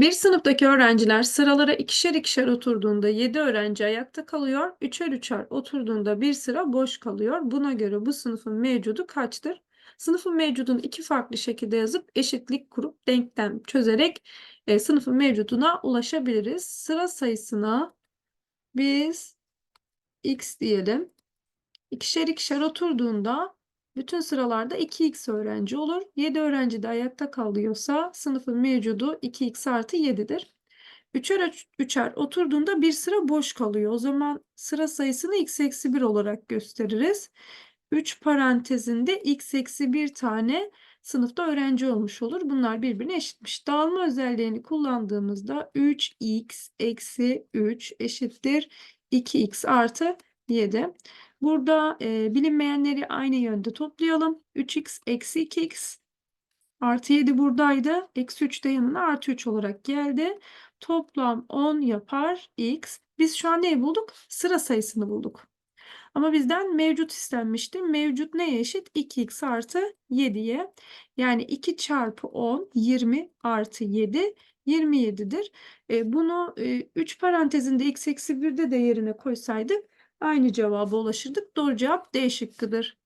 Bir sınıftaki öğrenciler sıralara ikişer ikişer oturduğunda 7 öğrenci ayakta kalıyor. Üçer üçer oturduğunda bir sıra boş kalıyor. Buna göre bu sınıfın mevcudu kaçtır? Sınıfın mevcudunu iki farklı şekilde yazıp eşitlik kurup denklem çözerek e, sınıfın mevcuduna ulaşabiliriz. Sıra sayısına biz x diyelim. İkişer ikişer oturduğunda bütün sıralarda 2x öğrenci olur. 7 öğrenci de ayakta kalıyorsa sınıfın mevcudu 2x artı 7'dir. Üçer üç- üçer oturduğunda bir sıra boş kalıyor. O zaman sıra sayısını x eksi 1 olarak gösteririz. 3 parantezinde x eksi 1 tane sınıfta öğrenci olmuş olur. Bunlar birbirine eşitmiş. Dağılma özelliğini kullandığımızda 3x eksi 3 eşittir 2x artı 7. Burada e, bilinmeyenleri aynı yönde toplayalım. 3x eksi 2x artı 7 buradaydı. Eksi 3 de yanına artı 3 olarak geldi. Toplam 10 yapar x. Biz şu an neyi bulduk? Sıra sayısını bulduk. Ama bizden mevcut istenmişti. Mevcut neye eşit? 2x artı 7'ye. Yani 2 çarpı 10 20 artı 7 27'dir. E, bunu 3 parantezinde x eksi 1'de de yerine koysaydık aynı cevaba ulaşırdık. Doğru cevap D şıkkıdır.